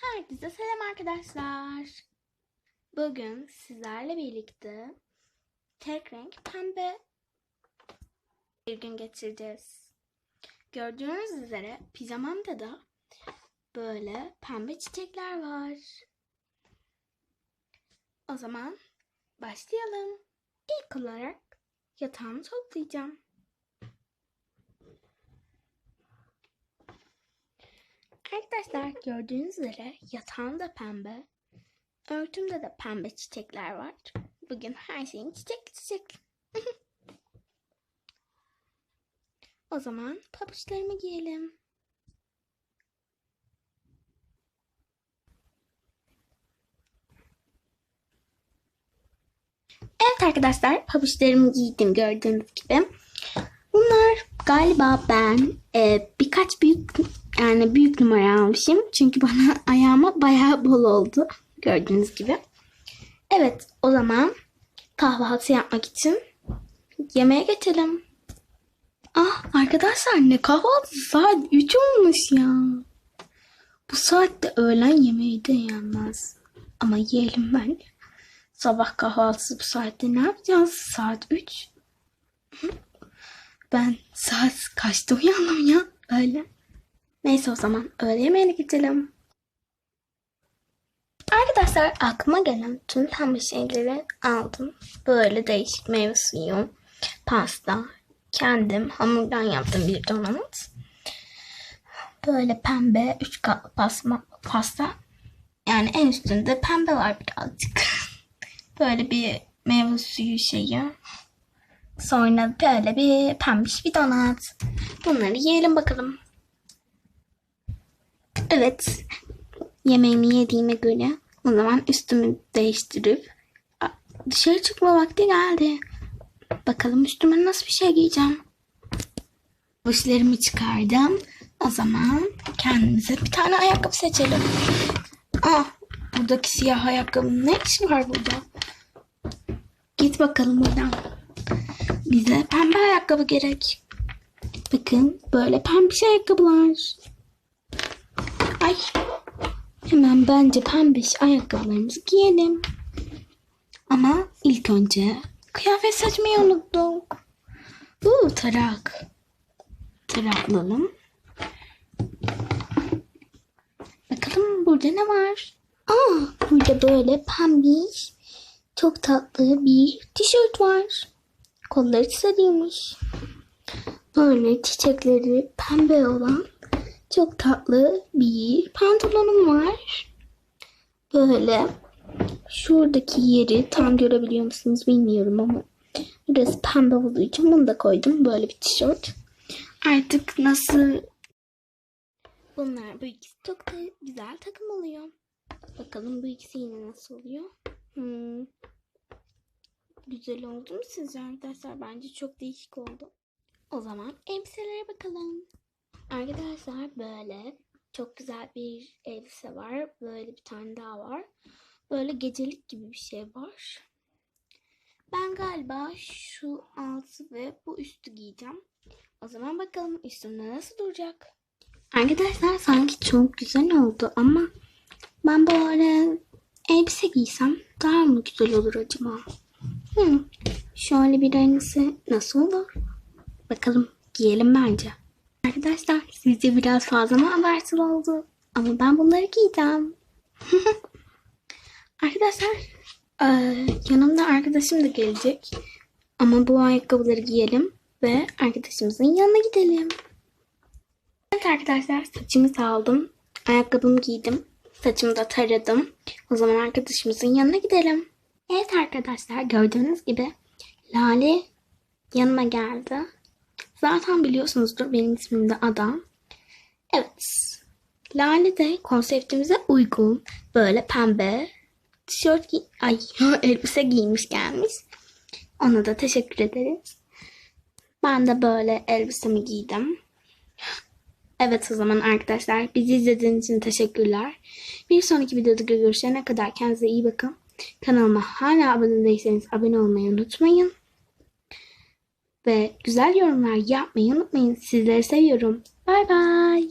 Herkese selam arkadaşlar. Bugün sizlerle birlikte tek renk pembe bir gün geçireceğiz. Gördüğünüz üzere pijamamda da böyle pembe çiçekler var. O zaman başlayalım. İlk olarak yatağımı toplayacağım. Arkadaşlar gördüğünüz üzere yatağım da pembe. Örtümde de pembe çiçekler var. Bugün her şeyin çiçek çiçek. o zaman pabuçlarımı giyelim. Evet arkadaşlar pabuçlarımı giydim gördüğünüz gibi. Bunlar galiba ben e, birkaç büyük yani büyük numara almışım. Çünkü bana ayağıma bayağı bol oldu. Gördüğünüz gibi. Evet o zaman kahvaltı yapmak için yemeğe geçelim. Ah arkadaşlar ne kahvaltı saat 3 olmuş ya. Bu saatte öğlen yemeği de yenmez. Ama yiyelim ben. Sabah kahvaltısı bu saatte ne yapacağız? Saat 3. Ben saat kaçta uyandım ya? Öyle. Neyse o zaman öğle yemeğine gidelim. Arkadaşlar aklıma gelen tüm pembe şeyleri aldım. Böyle değişik meyve suyu, pasta, kendim hamurdan yaptığım bir donut. Böyle pembe üç katlı pasma, pasta. Yani en üstünde pembe var birazcık. Böyle bir meyve suyu şeyi. Sonra böyle bir pembiş bir donat. Bunları yiyelim bakalım. Evet. Yemeğimi yediğime göre o zaman üstümü değiştirip dışarı çıkma vakti geldi. Bakalım üstüme nasıl bir şey giyeceğim. Başlarımı çıkardım. O zaman kendimize bir tane ayakkabı seçelim. Ah, buradaki siyah ayakkabının ne işi var burada? Git bakalım buradan. Bize pembe ayakkabı gerek. Bakın böyle pembe ayakkabılar. Ay. Hemen bence pembiş ayakkabılarımızı giyelim. Ama ilk önce kıyafet seçmeyi unuttuk. Uuu tarak. Tarak alalım. Bakalım burada ne var? Aa, burada böyle pembiş, çok tatlı bir tişört var. Kolları sarıymış. Böyle çiçekleri pembe olan çok tatlı bir pantolonum var. Böyle şuradaki yeri tam görebiliyor musunuz bilmiyorum ama burası pembe olduğu için bunu da koydum. Böyle bir tişört. Artık nasıl bunlar bu ikisi çok da güzel takım oluyor. Bakalım bu ikisi yine nasıl oluyor. Hmm. Güzel oldu mu sizce arkadaşlar? Bence çok değişik oldu. O zaman elbiselere bakalım. Arkadaşlar böyle çok güzel bir elbise var. Böyle bir tane daha var. Böyle gecelik gibi bir şey var. Ben galiba şu altı ve bu üstü giyeceğim. O zaman bakalım üstümde nasıl duracak. Arkadaşlar sanki çok güzel oldu ama ben böyle elbise giysem daha mı güzel olur acaba? Hmm. Şöyle bir elbise nasıl olur? Bakalım giyelim bence. Arkadaşlar sizce biraz fazla mı abartılı oldu? Ama ben bunları giyeceğim. Arkadaşlar e, yanımda arkadaşım da gelecek. Ama bu ayakkabıları giyelim ve arkadaşımızın yanına gidelim. Evet arkadaşlar saçımı saldım. Ayakkabımı giydim. Saçımı da taradım. O zaman arkadaşımızın yanına gidelim. Evet arkadaşlar gördüğünüz gibi Lale yanıma geldi. Zaten biliyorsunuzdur benim ismim de Ada. Evet. Lale de konseptimize uygun. Böyle pembe tişört giy ay elbise giymiş gelmiş. Ona da teşekkür ederiz. Ben de böyle elbisemi giydim. Evet o zaman arkadaşlar bizi izlediğiniz için teşekkürler. Bir sonraki videoda görüşene kadar kendinize iyi bakın. Kanalıma hala abone değilseniz abone olmayı unutmayın. Ve güzel yorumlar yapmayı unutmayın. Sizleri seviyorum. Bay bay.